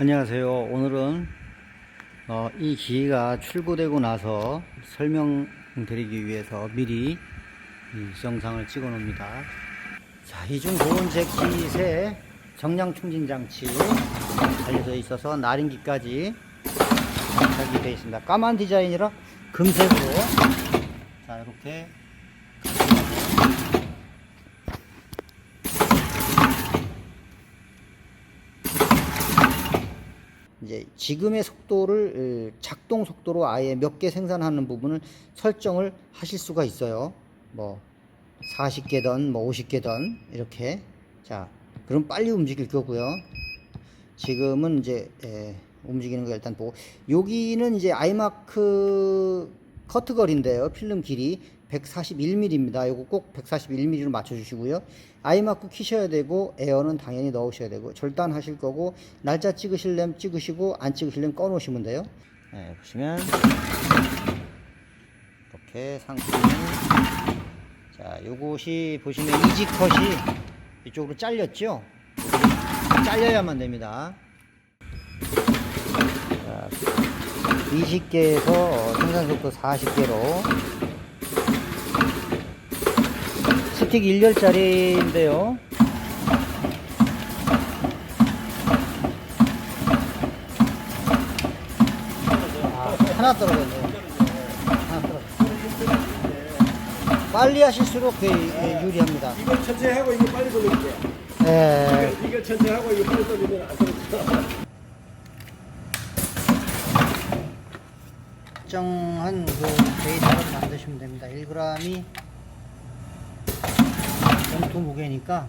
안녕하세요. 오늘은 어, 이 기계가 출고되고 나서 설명드리기 위해서 미리 이 영상을 찍어 놓습니다. 자, 이중 보온 재킷에 정량 충진 장치 달려져 있어서 나린기까지 장착이 되어 있습니다. 까만 디자인이라 금색으로 자 이렇게 이제 지금의 속도를 에, 작동 속도로 아예 몇 개 생산하는 부분을 설정을 하실 수가 있어요. 뭐 40개든 뭐 50개든 이렇게 자 그럼 빨리 움직일 거고요. 지금은 이제 에, 움직이는 거 일단 보고 여기는 이제 아이마크 커트걸인데요. 필름 길이 141mm입니다. 이거 꼭 141mm로 맞춰주시고요. 아이마크 키셔야 되고 에어는 당연히 넣으셔야 되고 절단하실 거고 날짜 찍으실려면 찍으시고 안 찍으실려면 꺼놓으시면 돼요. 네, 보시면 이렇게 상품이 자 요것이 보시면 이지 컷이 이쪽으로 잘렸죠. 잘려야만 됩니다. 자, 20개에서 생산 속도 40개로 스틱 1열짜리인데요. 아, 하나 떨어졌네요. 하나 떨어졌어요. 빨리 하실수록 그, 예, 유리합니다. 이거 천천히 하고 이거 빨리 돌릴게. 예. 이거 천천히 하고 이거 빨리 돌리면 안 떨어져. 특정한 그 데이터를 만드시면 됩니다. 1g이 원투 무게니까